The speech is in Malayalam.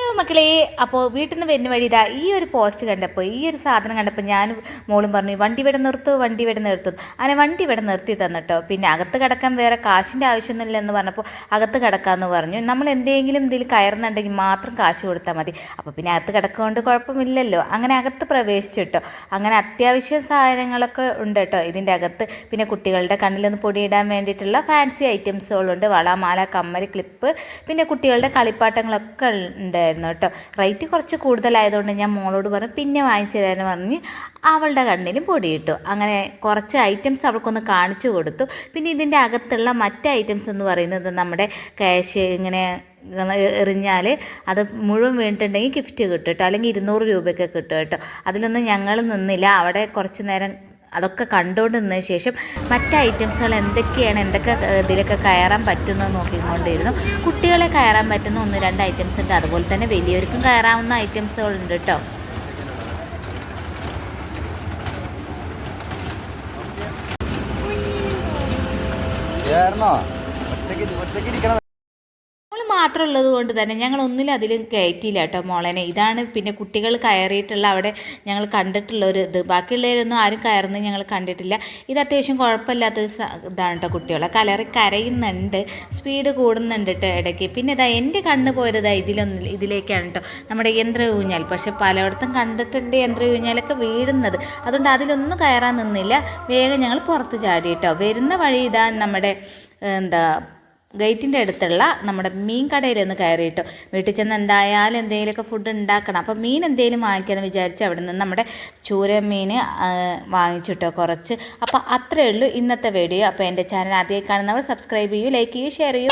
ഹലോ മക്കളെ അപ്പോൾ വീട്ടിൽ നിന്ന് വരുന്ന വഴി ഇതാ ഈ ഒരു പോസ്റ്റ് കണ്ടപ്പോൾ ഈ ഒരു സാധനം കണ്ടപ്പോൾ ഞാൻ മോളും പറഞ്ഞു വണ്ടി ഇവിടെ നിർത്തൂ വണ്ടി ഇവിടെ നിർത്തും. അങ്ങനെ വണ്ടി ഇവിടെ നിർത്തി തന്നിട്ടോ. പിന്നെ അകത്ത് കിടക്കാൻ വേറെ കാശിന്റെ ആവശ്യമൊന്നുമില്ല എന്ന് പറഞ്ഞപ്പോൾ അകത്ത് കിടക്കാമെന്ന് പറഞ്ഞു. നമ്മൾ എന്തെങ്കിലും ഇതിൽ കയറുന്നുണ്ടെങ്കിൽ മാത്രം കാശ് കൊടുത്താൽ മതി. അപ്പോൾ പിന്നെ അകത്ത് കിടക്കൊണ്ട് കുഴപ്പമില്ലല്ലോ. അങ്ങനെ അകത്ത് പ്രവേശിച്ചിട്ടോ അങ്ങനെ അത്യാവശ്യ സാധനങ്ങളൊക്കെ ഉണ്ട് കേട്ടോ ഇതിന്റെ അകത്ത്. പിന്നെ കുട്ടികളുടെ കണ്ണിലൊന്ന് പൊടിയിടാൻ വേണ്ടിയിട്ടുള്ള ഫാൻസി ഐറ്റംസുകളുണ്ട് വള മാല കമ്മൽ ക്ലിപ്പ് പിന്നെ കുട്ടികളുടെ കളിപ്പാട്ടങ്ങളൊക്കെ ഉണ്ടായിരുന്നു കേട്ടോ. റേറ്റ് കുറച്ച് കൂടുതലായതുകൊണ്ട് ഞാൻ മോളോട് പറഞ്ഞു പിന്നെ വാങ്ങിച്ചു തരാൻ പറഞ്ഞ് അവളുടെ കണ്ണിലും പൊടിയിട്ടു. അങ്ങനെ കുറച്ച് ഐറ്റംസ് അവൾക്കൊന്ന് കാണിച്ചു കൊടുത്തു. പിന്നെ ഇതിന്റെ അകത്തുള്ള മറ്റ് ഐറ്റംസ് എന്ന് പറയുന്നത് നമ്മുടെ ക്യാഷ് ഇങ്ങനെ എറിഞ്ഞാൽ അത് മുഴുവൻ വീണിട്ടുണ്ടെങ്കിൽ ഗിഫ്റ്റ് കിട്ടും കേട്ടോ. അല്ലെങ്കിൽ ഇരുന്നൂറ് രൂപയൊക്കെ കിട്ടും കേട്ടോ. അതിലൊന്നും ഞങ്ങൾ നിന്നില്ല. അവിടെ കുറച്ച് നേരം അതൊക്കെ കണ്ടുകൊണ്ട് നിന്നതിന് ശേഷം മറ്റ് ഐറ്റംസുകൾ എന്തൊക്കെയാണ് എന്തൊക്കെ ഇതിലൊക്കെ കയറാൻ പറ്റുന്നത് നോക്കിക്കൊണ്ടിരുന്നു. കുട്ടികളെ കയറാൻ പറ്റുന്ന ഒന്ന് രണ്ട് ഐറ്റംസ് ഉണ്ട്. അതുപോലെ തന്നെ വലിയവർക്കും കയറാവുന്ന ഐറ്റംസുകളുണ്ട് കേട്ടോ. ഒറ്റയ്ക്ക് ഇരിക്കണം മാത്രം ഉള്ളത് കൊണ്ട് തന്നെ ഞങ്ങൾ അതിലും കയറ്റിയില്ല കേട്ടോ മോളനെ ഇതാണ് പിന്നെ കുട്ടികൾ കയറിയിട്ടുള്ള അവിടെ ഞങ്ങൾ കണ്ടിട്ടുള്ള ഒരു ഇത്. ബാക്കിയുള്ളവരൊന്നും ആരും കയറുന്നത് ഞങ്ങൾ കണ്ടിട്ടില്ല. ഇത് അത്യാവശ്യം കുഴപ്പമില്ലാത്തൊരു ഇതാണ് കേട്ടോ കുട്ടികളെ. കലറി കരയുന്നുണ്ട്. സ്പീഡ് കൂടുന്നുണ്ട് കേട്ടോ ഇടയ്ക്ക്. പിന്നെ ഇതാ എന്റെ കണ്ണ് പോയത് ഇതാ ഇതിലൊന്നും ഇതിലേക്കാണ് കേട്ടോ. നമ്മുടെ യന്ത്ര ഊഞ്ഞാൽ. പക്ഷേ പലയിടത്തും കണ്ടിട്ടുണ്ട് യന്ത്ര ഊഞ്ഞാലൊക്കെ വീഴുന്നത്. അതുകൊണ്ട് അതിലൊന്നും കയറാൻ നിന്നില്ല. വേഗം ഞങ്ങൾ പുറത്ത് ചാടി കേട്ടോ. വരുന്ന വഴി ഇതാ നമ്മുടെ എന്താ ഗേറ്റിന്റെ അടുത്തുള്ള നമ്മുടെ മീൻ കടയിലൊന്ന് കയറിയിട്ടു. വീട്ടിൽ ചെന്ന് എന്തായാലും എന്തെങ്കിലുമൊക്കെ ഫുഡ് ഉണ്ടാക്കണം. അപ്പോൾ മീൻ എന്തെങ്കിലും വാങ്ങിക്കാമെന്ന് വിചാരിച്ച് അവിടെ നിന്ന് നമ്മുടെ ചൂര മീൻ വാങ്ങിച്ചിട്ടോ കുറച്ച്. അപ്പോൾ അത്രയേ ഉള്ളൂ ഇന്നത്തെ വീഡിയോ അപ്പോൾ എന്റെ ചാനൽ ആദ്യമായി കാണുന്നവർ സബ്സ്ക്രൈബ് ചെയ്യൂ ലൈക്ക് ചെയ്യൂ ഷെയർ ചെയ്യൂ.